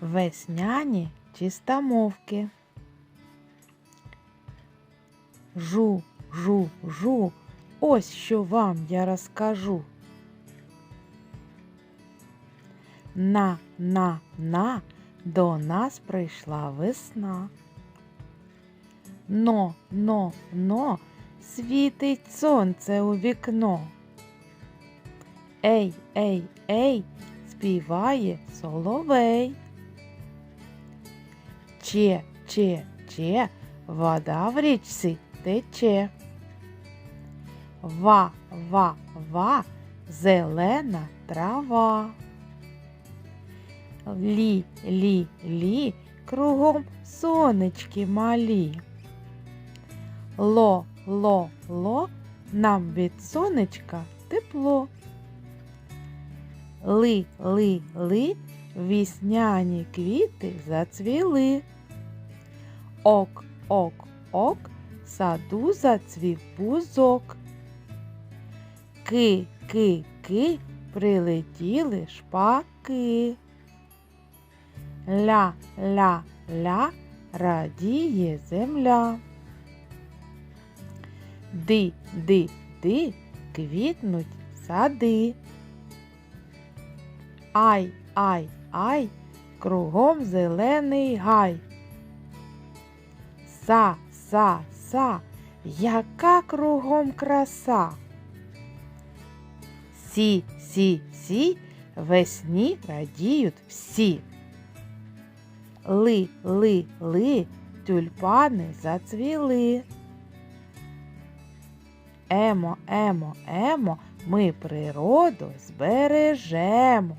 Весняні чистомовки. Жу, жу, жу, ось що вам я розкажу. На, на, на, до нас прийшла весна. Но, но, но, світить сонце у вікно. Ей, ей, ей, співає соловей. Че, че, че, вода в річці тече. Ва, ва, ва, зелена трава. Лі, лі, лі, кругом сонечки малі. Ло, ло, ло, нам від сонечка тепло. Ли, ли, ли, вісняні квіти зацвіли. Ок, ок, ок, саду зацвів бузок. Ки, ки, ки, прилетіли шпаки. Ля, ля, ля, радіє земля. Ди, ди, ди, квітнуть сади. Ай, ай, ай, кругом зелений гай. Са, са, са, яка кругом краса. Сі, сі, сі, весні радіють всі. Ли, ли, ли, тюльпани зацвіли. Емо, емо, емо, ми природу збережемо.